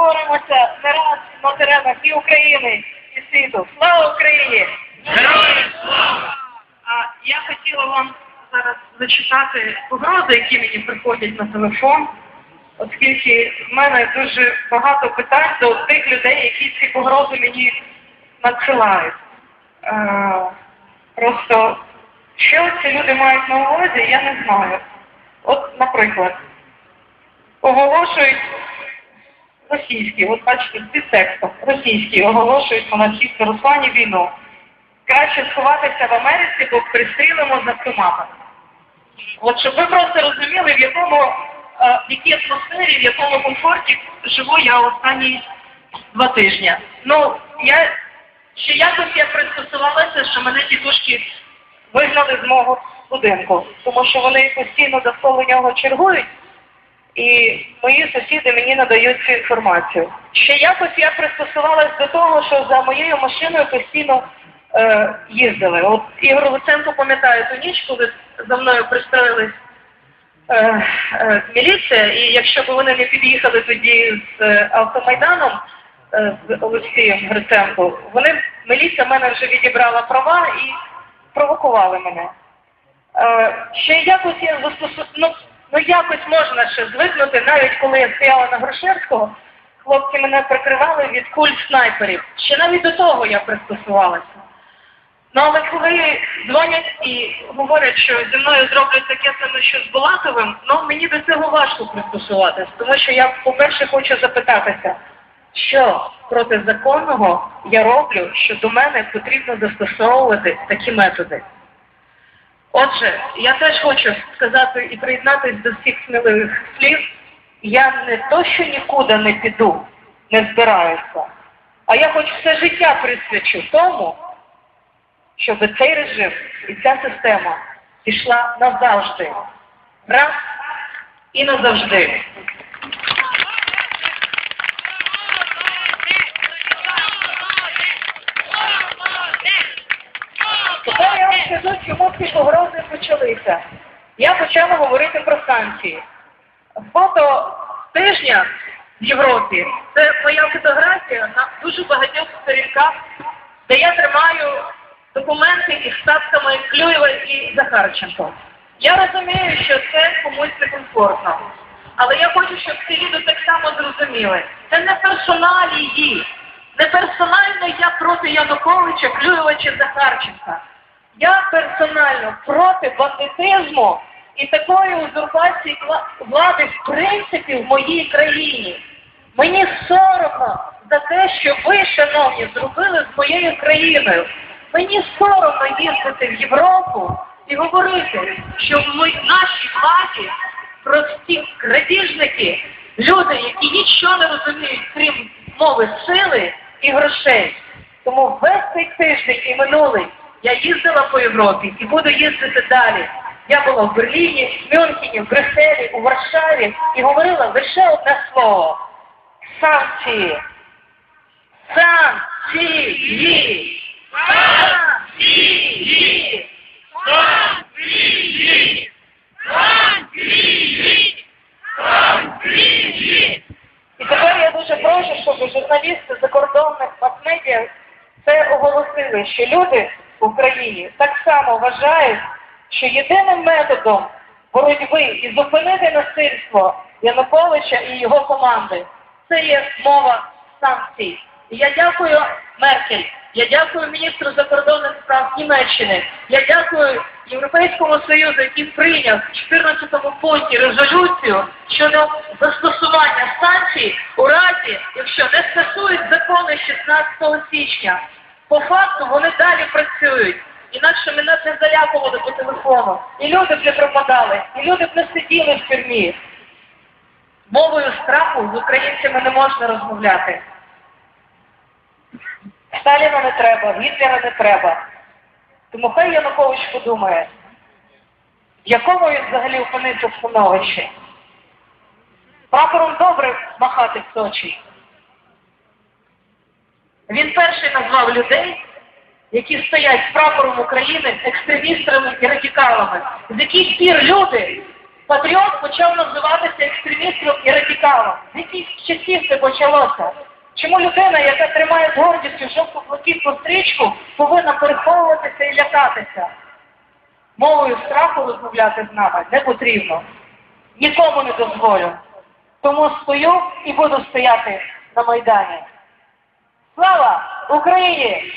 поборемося не раз на теренах і України, і світу. Слава Україні! Героям слава! А я хотіла вам зараз зачитати погрози, які мені приходять на телефон, оскільки в мене дуже багато питань до тих людей, які ці погрози мені надсилають. Е, просто що ці люди мають на увазі, я не знаю. От, наприклад, оголошують російські, от бачите, під текстом, російські оголошують монархісти Руслані війну. Краще сховатися в Америці, бо пристрілимо з автомата. От щоб ви просто розуміли, в якому, е, в якій атмосфері, в якому комфорті живу я останні два тижні. Ну, я ще якось я пристосувалася, що мене тітушки вигнали з мого будинку, тому що вони постійно довкола нього чергують, і мої сусіди мені надають цю інформацію. Ще якось я пристосувалась до того, що за моєю машиною постійно е, їздили. От Ігор Луценко пам'ятає ту ніч, коли за мною пристроїлись е, е, міліція, і якщо б вони не під'їхали тоді з е, автомайданом з Олексієм Гриценко, вони міліція мене вже відібрала права і провокували мене. Ще якось я застосу... ну, ну якось можна ще звикнути, навіть коли я стояла на Грушевського, хлопці мене прикривали від куль снайперів. Ще навіть до того я пристосувалася. Ну, але коли дзвонять і говорять, що зі мною зроблять таке саме, що з Булатовим, ну мені до цього важко пристосуватись, тому що я, по-перше, хочу запитатися, що протизаконного я роблю, що до мене потрібно застосовувати такі методи. Отже, я теж хочу сказати і приєднатися до всіх сміливих слів. Я не то, що нікуди не піду, не збираюся, а я хоч все життя присвячу тому, щоб цей режим і ця система пішла назавжди. Раз і назавжди. Я вам чому погрози почалися. Я почала говорити про санкції. Фото тижня в Європі це моя фотографія на дуже багатьох сторінках, де я тримаю документи із статками Клюєва і Захарченко. Я розумію, що це комусь некомфортно. Але я хочу, щоб ці люди так само зрозуміли. Це не персоналії. Не персонально я проти Януковича, Клюєва чи Захарченка. Я персонально проти бандитизму і такої узурпації влади в принципі в моїй країні. Мені соромно за те, що ви, шановні, зробили з моєю країною. Мені соромно їздити в Європу і говорити, що в нашій владі прості крадіжники, люди, які нічого не розуміють, крім мови сили і грошей. Тому весь цей тиждень і минулий я їздила по Європі і буду їздити далі. Я була в Берліні, в Мюнхені, в Брюсселі, у Варшаві і говорила лише одне слово. Санкції. Санкції. Санкції. Санкції! Санкції! Санкції! І тепер я дуже прошу, щоб журналісти закордонних мас-медіа це оголосили, що люди в Україні так само вважають, що єдиним методом боротьби і зупинити насильство Януковича і його команди це є мова санкцій. І я дякую Меркель, я дякую міністру закордонних справ Німеччини, я дякую Європейському Союзу, який прийняв в 14 пункті резолюцію щодо застосування санкцій у разі, якщо не скасують закони 16 січня. По факту вони далі працюють. Інакше мене б не залякували по телефону. І люди б не пропадали, і люди б не сиділи в тюрмі. Мовою страху з українцями не можна розмовляти. Сталіна не треба, Гітлера не треба. Тому хай Янукович подумає, в якому він взагалі опинився в становищі. Прапором добре махати в Сочі. Він перший назвав людей, які стоять з прапором України екстремістами і радикалами, з яких пір люди Патріот почав називатися екстремістом і радикалом. З яких часів це почалося? Чому людина, яка тримає з гордістю жовто-блакитну стрічку, повинна переховуватися і лякатися? Мовою страху розмовляти з нами не потрібно. Нікому не дозволю. Тому стою і буду стояти на Майдані. Слава Україні! Героям слава! Слава Україні!